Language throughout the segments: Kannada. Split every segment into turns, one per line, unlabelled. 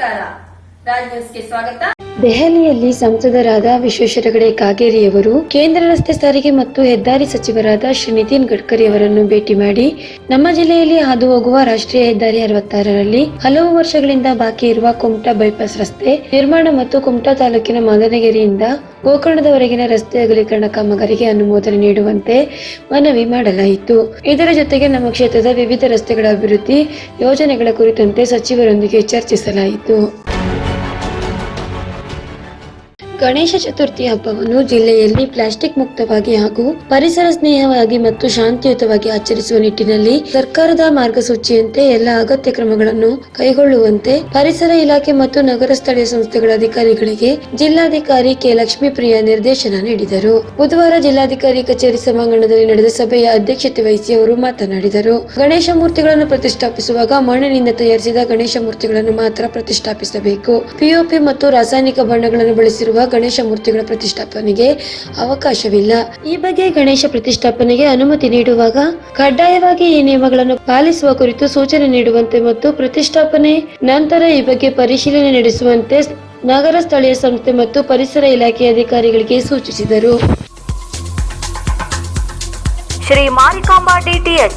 ನಮಸ್ಕಾರ ರಾಜ್ ನ್ಯೂಸ್ಗೆ ಸ್ವಾಗತ
ದೆಹಲಿಯಲ್ಲಿ ಸಂಸದರಾದ ವಿಶ್ವೇಶ್ವರ ಹೆಗಡೆ ಕಾಗೇರಿಯವರು, ಕೇಂದ್ರ ರಸ್ತೆ ಸಾರಿಗೆ ಮತ್ತು ಹೆದ್ದಾರಿ ಸಚಿವರಾದ ಶ್ರೀ ನಿತಿನ್ ಗಡ್ಕರಿ ಅವರನ್ನು ಭೇಟಿ ಮಾಡಿ, ನಮ್ಮ ಜಿಲ್ಲೆಯಲ್ಲಿ ಹಾದು ಹೋಗುವ ರಾಷ್ಟ್ರೀಯ ಹೆದ್ದಾರಿ ಅರವತ್ತಾರರಲ್ಲಿ ಹಲವು ವರ್ಷಗಳಿಂದ ಬಾಕಿ ಇರುವ ಕುಮಟಾ ಬೈಪಾಸ್ ರಸ್ತೆ ನಿರ್ಮಾಣ ಮತ್ತು ಕುಮಟಾ ತಾಲೂಕಿನ ಮಾದನಗೆರೆಯಿಂದ ಗೋಕರ್ಣದವರೆಗಿನ ರಸ್ತೆ ಅಗಲೀಕರಣ ಕಾಮಗಾರಿಗೆ ಅನುಮೋದನೆ ನೀಡುವಂತೆ ಮನವಿ ಮಾಡಲಾಯಿತು. ಇದರ ಜೊತೆಗೆ ನಮ್ಮ ಕ್ಷೇತ್ರದ ವಿವಿಧ ರಸ್ತೆಗಳ ಅಭಿವೃದ್ಧಿ ಯೋಜನೆಗಳ ಕುರಿತಂತೆ ಸಚಿವರೊಂದಿಗೆ ಚರ್ಚಿಸಲಾಯಿತು. ಗಣೇಶ ಚತುರ್ಥಿ ಹಬ್ಬವನ್ನು ಜಿಲ್ಲೆಯಲ್ಲಿ ಪ್ಲಾಸ್ಟಿಕ್ ಮುಕ್ತವಾಗಿ ಹಾಗೂ ಪರಿಸರ ಸ್ನೇಹವಾಗಿ ಮತ್ತು ಶಾಂತಿಯುತವಾಗಿ ಆಚರಿಸುವ ನಿಟ್ಟಿನಲ್ಲಿ ಸರ್ಕಾರದ ಮಾರ್ಗಸೂಚಿಯಂತೆ ಎಲ್ಲ ಅಗತ್ಯ ಕ್ರಮಗಳನ್ನು ಕೈಗೊಳ್ಳುವಂತೆ ಪರಿಸರ ಇಲಾಖೆ ಮತ್ತು ನಗರ ಸ್ಥಳೀಯ ಸಂಸ್ಥೆಗಳ ಅಧಿಕಾರಿಗಳಿಗೆ ಜಿಲ್ಲಾಧಿಕಾರಿ ಕೆ. ಲಕ್ಷ್ಮೀಪ್ರಿಯ ನಿರ್ದೇಶನ ನೀಡಿದರು. ಬುಧವಾರ ಜಿಲ್ಲಾಧಿಕಾರಿ ಕಚೇರಿ ಸಭಾಂಗಣದಲ್ಲಿ ನಡೆದ ಸಭೆಯ ಅಧ್ಯಕ್ಷತೆ ವಹಿಸಿ ಅವರು ಮಾತನಾಡಿದರು. ಗಣೇಶ ಮೂರ್ತಿಗಳನ್ನು ಪ್ರತಿಷ್ಠಾಪಿಸುವಾಗ ಮಣ್ಣಿನಿಂದ ತಯಾರಿಸಿದ ಗಣೇಶ ಮೂರ್ತಿಗಳನ್ನು ಮಾತ್ರ ಪ್ರತಿಷ್ಠಾಪಿಸಬೇಕು. ಪಿಒಪಿ ಮತ್ತು ರಾಸಾಯನಿಕ ಬಣ್ಣಗಳನ್ನು ಬಳಸಿರುವ ಗಣೇಶ ಮೂರ್ತಿಗಳ ಪ್ರತಿಷ್ಠಾಪನೆಗೆ ಅವಕಾಶವಿಲ್ಲ. ಈ ಬಗ್ಗೆ ಗಣೇಶ ಪ್ರತಿಷ್ಠಾಪನೆಗೆ ಅನುಮತಿ ನೀಡುವಾಗ ಕಡ್ಡಾಯವಾಗಿ ಈ ನಿಯಮಗಳನ್ನು ಪಾಲಿಸುವ ಕುರಿತು ಸೂಚನೆ ನೀಡುವಂತೆ ಮತ್ತು ಪ್ರತಿಷ್ಠಾಪನೆ ನಂತರ ಈ ಬಗ್ಗೆ ಪರಿಶೀಲನೆ ನಡೆಸುವಂತೆ ನಗರ ಸ್ಥಳೀಯ ಸಂಸ್ಥೆ ಮತ್ತು ಪರಿಸರ ಇಲಾಖೆ ಅಧಿಕಾರಿಗಳಿಗೆ ಸೂಚಿಸಿದರು.
ಶ್ರೀ ಮಾರಿಕಾಂಬಾ ಡಿಟಿಎಚ್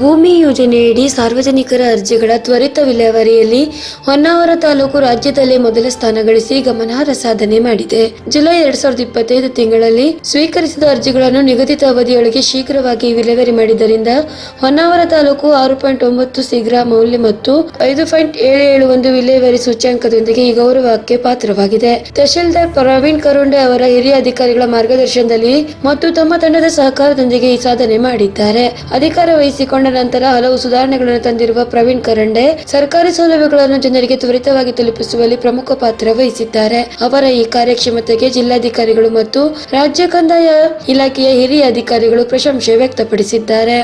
ಭೂಮಿ ಯೋಜನೆಯಡಿ ಸಾರ್ವಜನಿಕರ ಅರ್ಜಿಗಳ ತ್ವರಿತ ವಿಲೇವಾರಿಯಲ್ಲಿ ಹೊನ್ನಾವರ ತಾಲೂಕು ರಾಜ್ಯದಲ್ಲೇ ಮೊದಲ ಸ್ಥಾನ ಗಳಿಸಿ ಗಮನಾರ್ಹ ಸಾಧನೆ ಮಾಡಿದೆ. ಜುಲೈ ಎರಡ್ ಸಾವಿರದ ಇಪ್ಪತ್ತೈದು ತಿಂಗಳಲ್ಲಿ ಸ್ವೀಕರಿಸಿದ ಅರ್ಜಿಗಳನ್ನು ನಿಗದಿತ ಅವಧಿಯೊಳಗೆ ಶೀಘ್ರವಾಗಿ ವಿಲೇವಾರಿ ಮಾಡಿದ್ದರಿಂದ ಹೊನ್ನಾವರ ತಾಲೂಕು ಆರು ಪಾಯಿಂಟ್ ಒಂಬತ್ತು ಮೌಲ್ಯ ಮತ್ತು ಐದು ಪಾಯಿಂಟ್ ಏಳು ಏಳು ಒಂದು ವಿಲೇವಾರಿ ಸೂಚ್ಯಂಕದೊಂದಿಗೆ ಈ ಗೌರವಕ್ಕೆ ಪಾತ್ರವಾಗಿದೆ. ತಹಶೀಲ್ದಾರ್ ಪ್ರವೀಣ್ ಕರುಂಡೆ ಅವರ ಹಿರಿಯ ಅಧಿಕಾರಿಗಳ ಮಾರ್ಗದರ್ಶನದಲ್ಲಿ ಮತ್ತು ತಮ್ಮ ತಂಡದ ಸಹಕಾರದೊಂದಿಗೆ ಈ ಸಾಧನೆ ಮಾಡಿದ್ದಾರೆ. ಅಧಿಕಾರ ವಹಿಸಿಕೊಂಡ ನಂತರ ಹಲವು ಸುಧಾರಣೆಗಳನ್ನು ತಂದಿರುವ ಪ್ರವೀಣ್ ಕರಂಡೆ ಸರ್ಕಾರಿ ಸೌಲಭ್ಯಗಳನ್ನು ಜನರಿಗೆ ತ್ವರಿತವಾಗಿ ತಲುಪಿಸುವಲ್ಲಿ ಪ್ರಮುಖ ಪಾತ್ರ ವಹಿಸಿದ್ದಾರೆ. ಅವರ ಈ ಕಾರ್ಯಕ್ಷಮತೆಗೆ ಜಿಲ್ಲಾಧಿಕಾರಿಗಳು ಮತ್ತು ರಾಜ್ಯ ಕಂದಾಯ ಇಲಾಖೆಯ ಹಿರಿಯ ಅಧಿಕಾರಿಗಳು ಪ್ರಶಂಸೆ ವ್ಯಕ್ತಪಡಿಸಿದ್ದಾರೆ.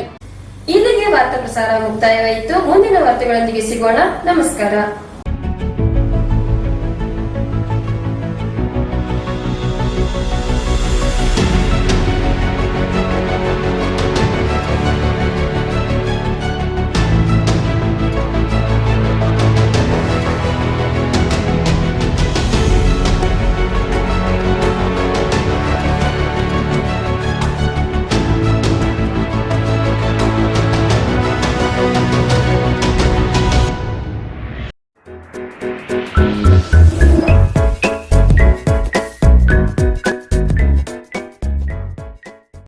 ಇಲ್ಲಿಗೆ ವಾರ್ತಾ ಪ್ರಸಾರ ಮುಕ್ತಾಯವಾಯಿತು. ಮುಂದಿನ ವಾರ್ತೆಗಳೊಂದಿಗೆ ಸಿಗೋಣ. ನಮಸ್ಕಾರ.